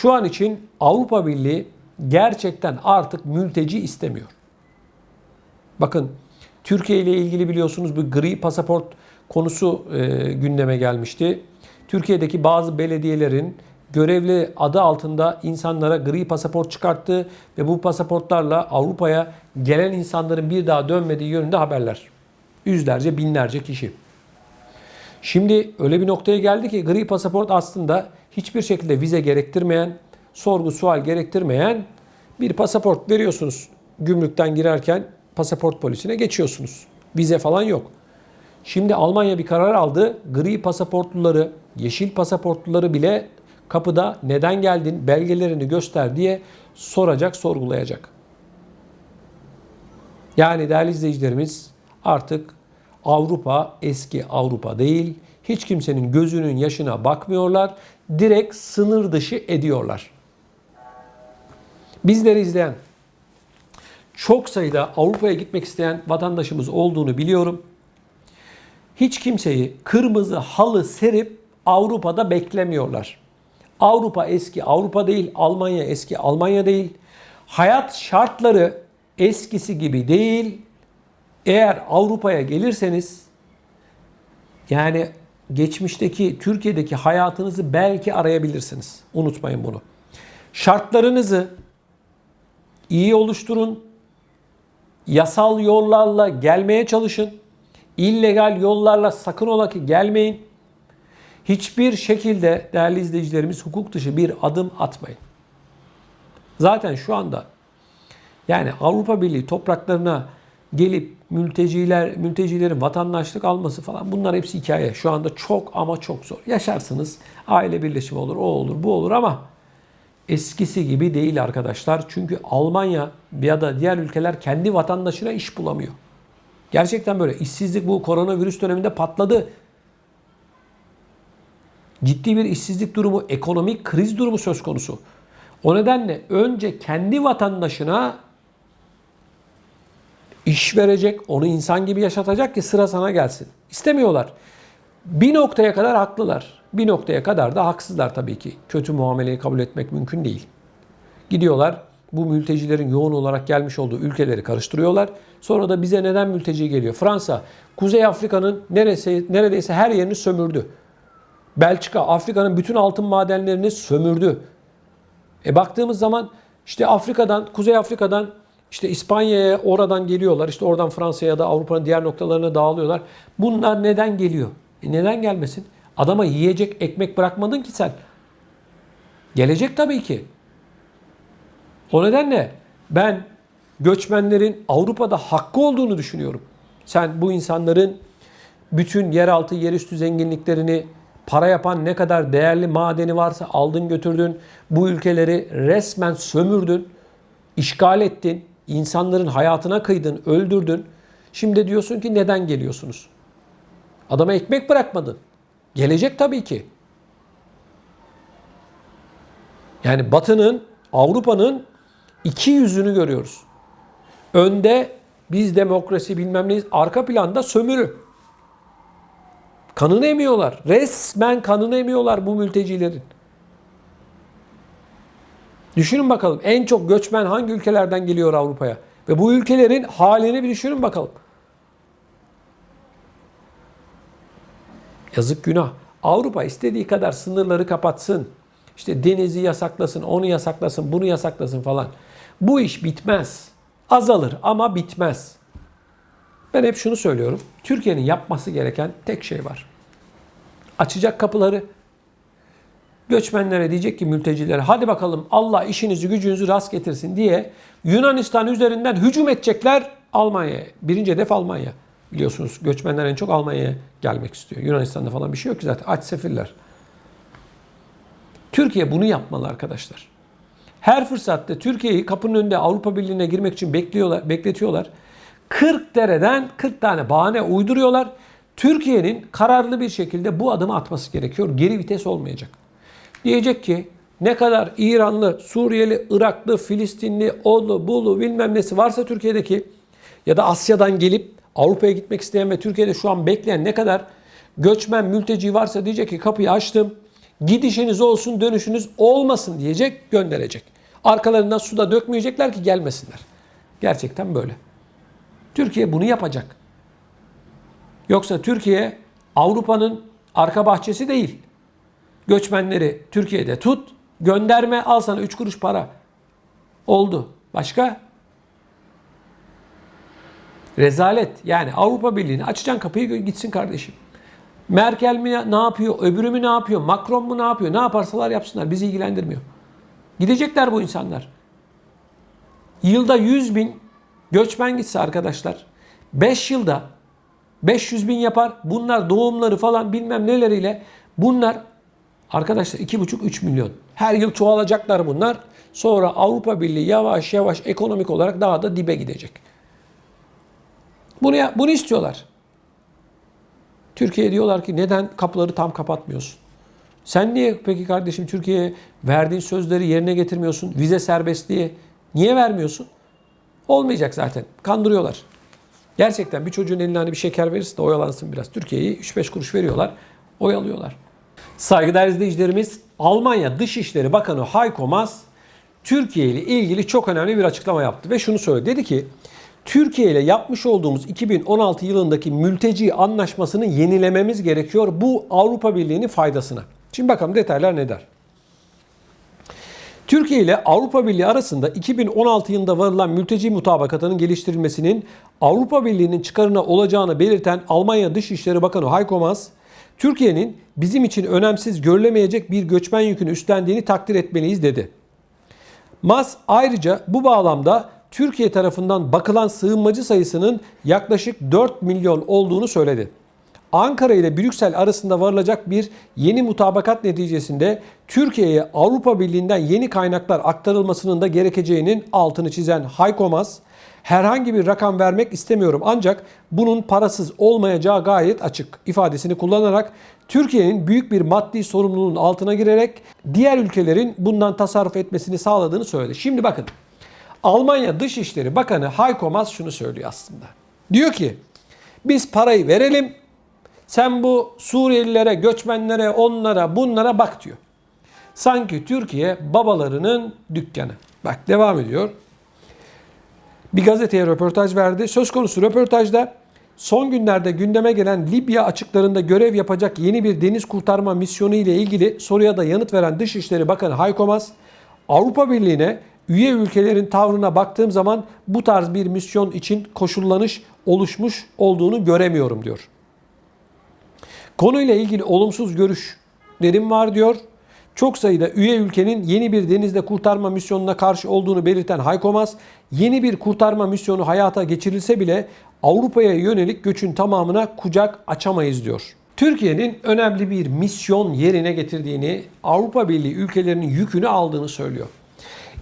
Şu an için Avrupa Birliği gerçekten artık mülteci istemiyor. Bakın Türkiye ile ilgili biliyorsunuz bir gri pasaport konusu e, gündeme gelmişti. Türkiye'deki bazı belediyelerin görevli adı altında insanlara gri pasaport çıkarttığı ve bu pasaportlarla Avrupa'ya gelen insanların bir daha dönmediği yönünde haberler. Yüzlerce, binlerce kişi. Şimdi öyle bir noktaya geldi ki gri pasaport aslında hiçbir şekilde vize gerektirmeyen, sorgu sual gerektirmeyen bir pasaport veriyorsunuz. Gümrükten girerken pasaport polisine geçiyorsunuz. Vize falan yok. Şimdi Almanya bir karar aldı. Gri pasaportluları, yeşil pasaportluları bile kapıda neden geldin, belgelerini göster diye soracak, sorgulayacak. Yani değerli izleyicilerimiz artık Avrupa eski Avrupa değil. Hiç kimsenin gözünün yaşına bakmıyorlar. Direkt sınır dışı ediyorlar. Bizleri izleyen çok sayıda Avrupa'ya gitmek isteyen vatandaşımız olduğunu biliyorum. Hiç kimseyi kırmızı halı serip Avrupa'da beklemiyorlar. Avrupa eski Avrupa değil, Almanya eski Almanya değil. Hayat şartları eskisi gibi değil. Eğer Avrupa'ya gelirseniz yani geçmişteki Türkiye'deki hayatınızı belki arayabilirsiniz. Unutmayın bunu. Şartlarınızı iyi oluşturun. Yasal yollarla gelmeye çalışın. İllegal yollarla sakın ola ki gelmeyin. Hiçbir şekilde değerli izleyicilerimiz hukuk dışı bir adım atmayın. Zaten şu anda yani Avrupa Birliği topraklarına gelip mülteciler, mültecilerin vatandaşlık alması falan bunlar hepsi hikaye. Şu anda çok ama çok zor. Yaşarsınız, aile birleşimi olur, o olur, bu olur ama eskisi gibi değil arkadaşlar. Çünkü Almanya ya da diğer ülkeler kendi vatandaşına iş bulamıyor. Gerçekten böyle. İşsizlik bu koronavirüs döneminde patladı. Ciddi bir işsizlik durumu, ekonomik kriz durumu söz konusu. O nedenle önce kendi vatandaşına iş verecek, onu insan gibi yaşatacak ki sıra sana gelsin. İstemiyorlar. Bir noktaya kadar haklılar. Bir noktaya kadar da haksızlar tabii ki. Kötü muameleyi kabul etmek mümkün değil. Gidiyorlar bu mültecilerin yoğun olarak gelmiş olduğu ülkeleri karıştırıyorlar. Sonra da bize neden mülteci geliyor? Fransa, Kuzey Afrika'nın neresi, neredeyse her yerini sömürdü. Belçika, Afrika'nın bütün altın madenlerini sömürdü. E baktığımız zaman işte Afrika'dan, Kuzey Afrika'dan işte İspanya'ya oradan geliyorlar. İşte oradan Fransa'ya ya da Avrupa'nın diğer noktalarına dağılıyorlar. Bunlar neden geliyor? E neden gelmesin? Adama yiyecek ekmek bırakmadın ki sen. Gelecek tabii ki. O nedenle ben göçmenlerin Avrupa'da hakkı olduğunu düşünüyorum. Sen bu insanların bütün yeraltı, yerüstü zenginliklerini para yapan ne kadar değerli madeni varsa aldın götürdün. Bu ülkeleri resmen sömürdün, işgal ettin, insanların hayatına kıydın, öldürdün. Şimdi diyorsun ki neden geliyorsunuz? Adama ekmek bırakmadın. Gelecek tabii ki. Yani Batı'nın, Avrupa'nın iki yüzünü görüyoruz. Önde biz demokrasi bilmem neyiz, arka planda sömürü. Kanını emiyorlar. Resmen kanını emiyorlar bu mültecilerin. Düşünün bakalım en çok göçmen hangi ülkelerden geliyor Avrupa'ya? Ve bu ülkelerin halini bir düşünün bakalım. Yazık günah. Avrupa istediği kadar sınırları kapatsın. İşte denizi yasaklasın, onu yasaklasın, bunu yasaklasın falan. Bu iş bitmez. Azalır ama bitmez. Ben hep şunu söylüyorum. Türkiye'nin yapması gereken tek şey var. Açacak kapıları. Göçmenlere diyecek ki mültecilere hadi bakalım Allah işinizi gücünüzü rast getirsin diye Yunanistan üzerinden hücum edecekler Almanya'ya. Birinci hedef Almanya. Biliyorsunuz göçmenler en çok Almanya'ya gelmek istiyor. Yunanistan'da falan bir şey yok ki zaten aç sefiller. Türkiye bunu yapmalı arkadaşlar. Her fırsatta Türkiye'yi kapının önünde Avrupa Birliği'ne girmek için bekliyorlar, bekletiyorlar. 40 dereden 40 tane bahane uyduruyorlar. Türkiye'nin kararlı bir şekilde bu adımı atması gerekiyor. Geri vites olmayacak. Diyecek ki ne kadar İranlı, Suriyeli, Iraklı, Filistinli, Olu, Bulu bilmem nesi varsa Türkiye'deki ya da Asya'dan gelip Avrupa'ya gitmek isteyen ve Türkiye'de şu an bekleyen ne kadar göçmen, mülteci varsa diyecek ki kapıyı açtım. Gidişiniz olsun, dönüşünüz olmasın diyecek, gönderecek. Arkalarından suda dökmeyecekler ki gelmesinler. Gerçekten böyle. Türkiye bunu yapacak. Yoksa Türkiye Avrupa'nın arka bahçesi değil. Göçmenleri Türkiye'de tut, gönderme, al sana 3 kuruş para. Oldu. Başka? Rezalet. Yani Avrupa Birliği'ni açacaksın kapıyı gitsin kardeşim. Merkel mi ne yapıyor, öbürü mü ne yapıyor, Macron mu ne yapıyor, ne yaparsalar yapsınlar bizi ilgilendirmiyor. Gidecekler bu insanlar. Yılda 100 bin göçmen gitse arkadaşlar 5 yılda 500 bin yapar. Bunlar doğumları falan bilmem neleriyle bunlar arkadaşlar 2,5-3 milyon. Her yıl çoğalacaklar bunlar. Sonra Avrupa Birliği yavaş yavaş ekonomik olarak daha da dibe gidecek. Bunu, bunu istiyorlar. Türkiye diyorlar ki neden kapıları tam kapatmıyorsun? Sen niye peki kardeşim Türkiye'ye verdiğin sözleri yerine getirmiyorsun? Vize serbestliği niye vermiyorsun? Olmayacak zaten. Kandırıyorlar. Gerçekten bir çocuğun eline hani bir şeker verirsin de oyalansın biraz. Türkiye'yi 3-5 kuruş veriyorlar. Oyalıyorlar. Saygıdeğer izleyicilerimiz Almanya Dışişleri Bakanı Heiko Maas Türkiye ile ilgili çok önemli bir açıklama yaptı ve şunu söyledi. Dedi ki Türkiye ile yapmış olduğumuz 2016 yılındaki mülteci anlaşmasını yenilememiz gerekiyor bu Avrupa Birliği'nin faydasına. Şimdi bakalım detaylar ne der? Türkiye ile Avrupa Birliği arasında 2016 yılında varılan mülteci mutabakatının geliştirilmesinin Avrupa Birliği'nin çıkarına olacağını belirten Almanya Dışişleri Bakanı Heiko Maas, Türkiye'nin bizim için önemsiz görülemeyecek bir göçmen yükünü üstlendiğini takdir etmeliyiz dedi. Mas ayrıca bu bağlamda Türkiye tarafından bakılan sığınmacı sayısının yaklaşık 4 milyon olduğunu söyledi. Ankara ile Brüksel arasında varılacak bir yeni mutabakat neticesinde Türkiye'ye Avrupa Birliği'nden yeni kaynaklar aktarılmasının da gerekeceğinin altını çizen Hayko Mas, herhangi bir rakam vermek istemiyorum ancak bunun parasız olmayacağı gayet açık ifadesini kullanarak Türkiye'nin büyük bir maddi sorumluluğun altına girerek diğer ülkelerin bundan tasarruf etmesini sağladığını söyledi. Şimdi bakın Almanya Dışişleri Bakanı Heiko Maas şunu söylüyor aslında. Diyor ki biz parayı verelim sen bu Suriyelilere, göçmenlere, onlara, bunlara bak diyor. Sanki Türkiye babalarının dükkanı. Bak devam ediyor. Bir gazeteye röportaj verdi. Söz konusu röportajda son günlerde gündeme gelen Libya açıklarında görev yapacak yeni bir deniz kurtarma misyonu ile ilgili soruya da yanıt veren Dışişleri Bakanı Hayko Maas, Avrupa Birliği'ne üye ülkelerin tavrına baktığım zaman bu tarz bir misyon için koşullanış oluşmuş olduğunu göremiyorum diyor. Konuyla ilgili olumsuz görüşlerim var diyor. Çok sayıda üye ülkenin yeni bir denizde kurtarma misyonuna karşı olduğunu belirten Hayko Maas, yeni bir kurtarma misyonu hayata geçirilse bile Avrupa'ya yönelik göçün tamamına kucak açamayız diyor. Türkiye'nin önemli bir misyon yerine getirdiğini, Avrupa Birliği ülkelerinin yükünü aldığını söylüyor.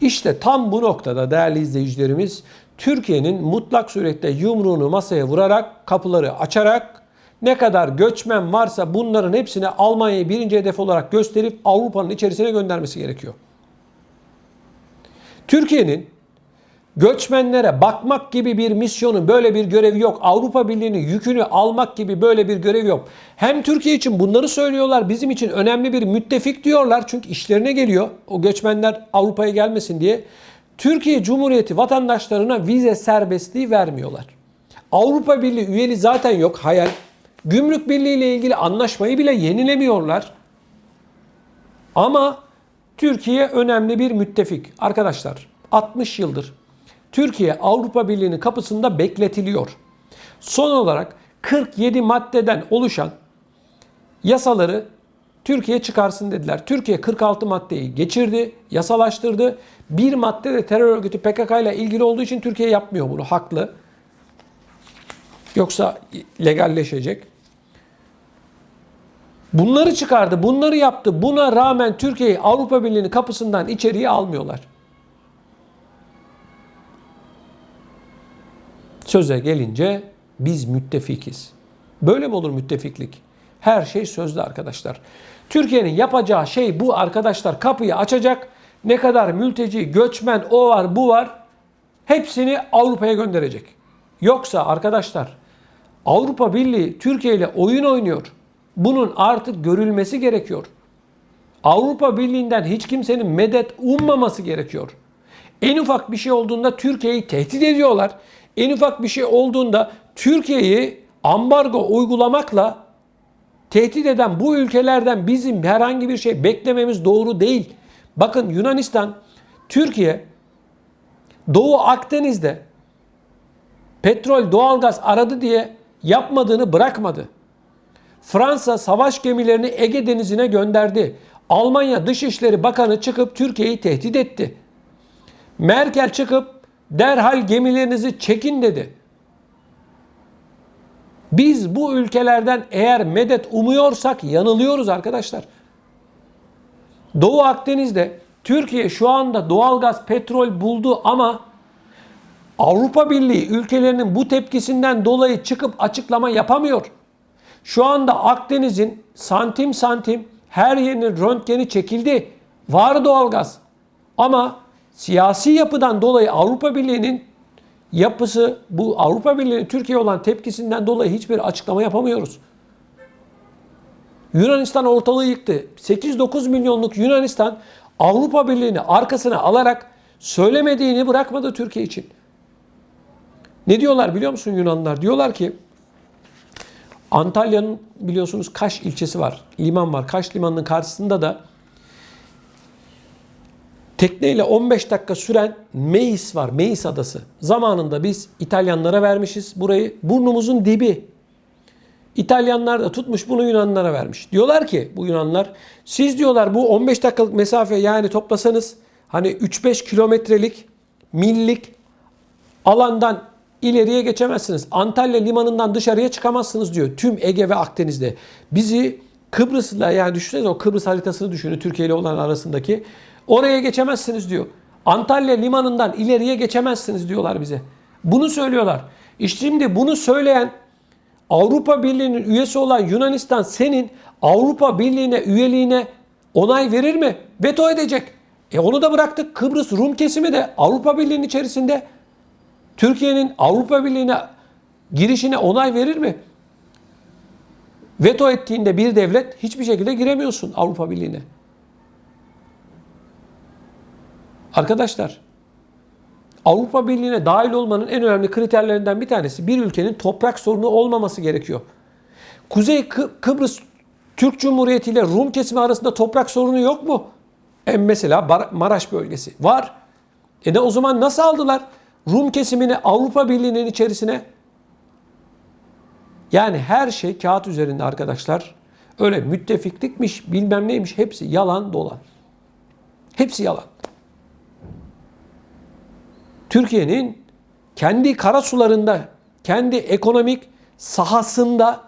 İşte tam bu noktada değerli izleyicilerimiz Türkiye'nin mutlak surette yumruğunu masaya vurarak, kapıları açarak ne kadar göçmen varsa bunların hepsini Almanya'yı birinci hedef olarak gösterip Avrupa'nın içerisine göndermesi gerekiyor. Türkiye'nin göçmenlere bakmak gibi bir misyonu, böyle bir görevi yok. Avrupa Birliği'nin yükünü almak gibi böyle bir görevi yok. Hem Türkiye için bunları söylüyorlar, bizim için önemli bir müttefik diyorlar. Çünkü işlerine geliyor o göçmenler Avrupa'ya gelmesin diye. Türkiye Cumhuriyeti vatandaşlarına vize serbestliği vermiyorlar. Avrupa Birliği üyeliği zaten yok, hayal. Gümrük Birliği ile ilgili anlaşmayı bile yenilemiyorlar. Ama Türkiye önemli bir müttefik. Arkadaşlar 60 yıldır Türkiye Avrupa Birliği'nin kapısında bekletiliyor. Son olarak 47 maddeden oluşan yasaları Türkiye çıkarsın dediler. Türkiye 46 maddeyi geçirdi, yasalaştırdı. Bir madde de terör örgütü PKK ile ilgili olduğu için Türkiye yapmıyor bunu. Haklı. Yoksa legalleşecek. Bunları çıkardı, bunları yaptı. Buna rağmen Türkiye'yi Avrupa Birliği'nin kapısından içeriye almıyorlar. Söze gelince biz müttefikiz. Böyle mi olur müttefiklik? Her şey sözlü arkadaşlar. Türkiye'nin yapacağı şey bu arkadaşlar. Kapıyı açacak. Ne kadar mülteci, göçmen, o var, bu var. Hepsini Avrupa'ya gönderecek. Yoksa arkadaşlar Avrupa Birliği Türkiye ile oyun oynuyor. Bunun artık görülmesi gerekiyor. Avrupa Birliği'nden hiç kimsenin medet ummaması gerekiyor. En ufak bir şey olduğunda Türkiye'yi tehdit ediyorlar. En ufak bir şey olduğunda Türkiye'yi ambargo uygulamakla tehdit eden bu ülkelerden bizim herhangi bir şey beklememiz doğru değil. Bakın Yunanistan, Türkiye, Doğu Akdeniz'de petrol, doğalgaz aradı diye yapmadığını bırakmadı. Fransa savaş gemilerini Ege Denizi'ne gönderdi. Almanya Dışişleri Bakanı çıkıp Türkiye'yi tehdit etti. Merkel çıkıp derhal gemilerinizi çekin dedi. Biz bu ülkelerden eğer medet umuyorsak yanılıyoruz arkadaşlar. Doğu Akdeniz'de Türkiye şu anda doğalgaz, petrol buldu ama Avrupa Birliği ülkelerinin bu tepkisinden dolayı çıkıp açıklama yapamıyor. Şu anda Akdeniz'in santim santim her yerinin röntgeni çekildi. Var doğalgaz. Ama siyasi yapıdan dolayı Avrupa Birliği'nin yapısı bu Avrupa Birliği'nin Türkiye olan tepkisinden dolayı hiçbir açıklama yapamıyoruz. Yunanistan ortalığı yıktı. 8-9 milyonluk Yunanistan Avrupa Birliği'ni arkasına alarak söylemediğini bırakmadı Türkiye için. Ne diyorlar biliyor musun Yunanlılar? Diyorlar ki Antalya'nın biliyorsunuz Kaş ilçesi var. Liman var. Kaş limanının karşısında da tekneyle 15 dakika süren Meis var. Meis adası. Zamanında biz İtalyanlara vermişiz burayı. Burnumuzun dibi. İtalyanlar da tutmuş bunu Yunanlara vermiş. Diyorlar ki bu Yunanlar siz diyorlar bu 15 dakikalık mesafe yani toplasanız hani 3-5 kilometrelik millik alandan ileriye geçemezsiniz. Antalya limanından dışarıya çıkamazsınız diyor. Tüm Ege ve Akdeniz'de. Bizi Kıbrıs'la yani düşünsenize o Kıbrıs haritasını düşünün Türkiye ile olan arasındaki. Oraya geçemezsiniz diyor. Antalya limanından ileriye geçemezsiniz diyorlar bize. Bunu söylüyorlar. İşte şimdi bunu söyleyen Avrupa Birliği'nin üyesi olan Yunanistan senin Avrupa Birliği'ne üyeliğine onay verir mi? Veto edecek. E onu da bıraktık. Kıbrıs Rum kesimi de Avrupa Birliği'nin içerisinde. Türkiye'nin Avrupa Birliği'ne girişine onay verir mi? Veto ettiğinde bir devlet hiçbir şekilde giremiyorsun Avrupa Birliği'ne. Arkadaşlar Avrupa Birliği'ne dahil olmanın en önemli kriterlerinden bir tanesi bir ülkenin toprak sorunu olmaması gerekiyor. Kuzey Kı- Kıbrıs Türk Cumhuriyeti ile Rum kesimi arasında toprak sorunu yok mu? E mesela Bar- Maraş bölgesi var. E ne o zaman nasıl aldılar Rum kesimini Avrupa Birliği'nin içerisine? Yani her şey kağıt üzerinde arkadaşlar. Öyle müttefiklikmiş bilmem neymiş hepsi yalan dolan. Hepsi yalan. Türkiye'nin kendi karasularında, kendi ekonomik sahasında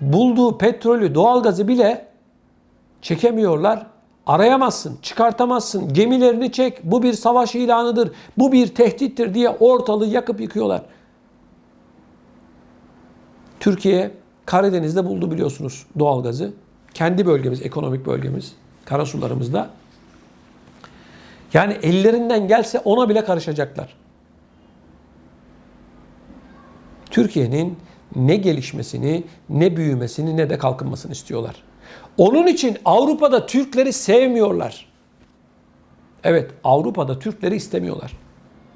bulduğu petrolü, doğalgazı bile çekemiyorlar. Arayamazsın, çıkartamazsın, gemilerini çek, bu bir savaş ilanıdır, bu bir tehdittir diye ortalığı yakıp yıkıyorlar. Türkiye Karadeniz'de buldu biliyorsunuz doğalgazı. Kendi bölgemiz, ekonomik bölgemiz, karasularımızda. Yani ellerinden gelse ona bile karışacaklar. Türkiye'nin ne gelişmesini, ne büyümesini, ne de kalkınmasını istiyorlar. Onun için Avrupa'da Türkleri sevmiyorlar. Evet, Avrupa'da Türkleri istemiyorlar.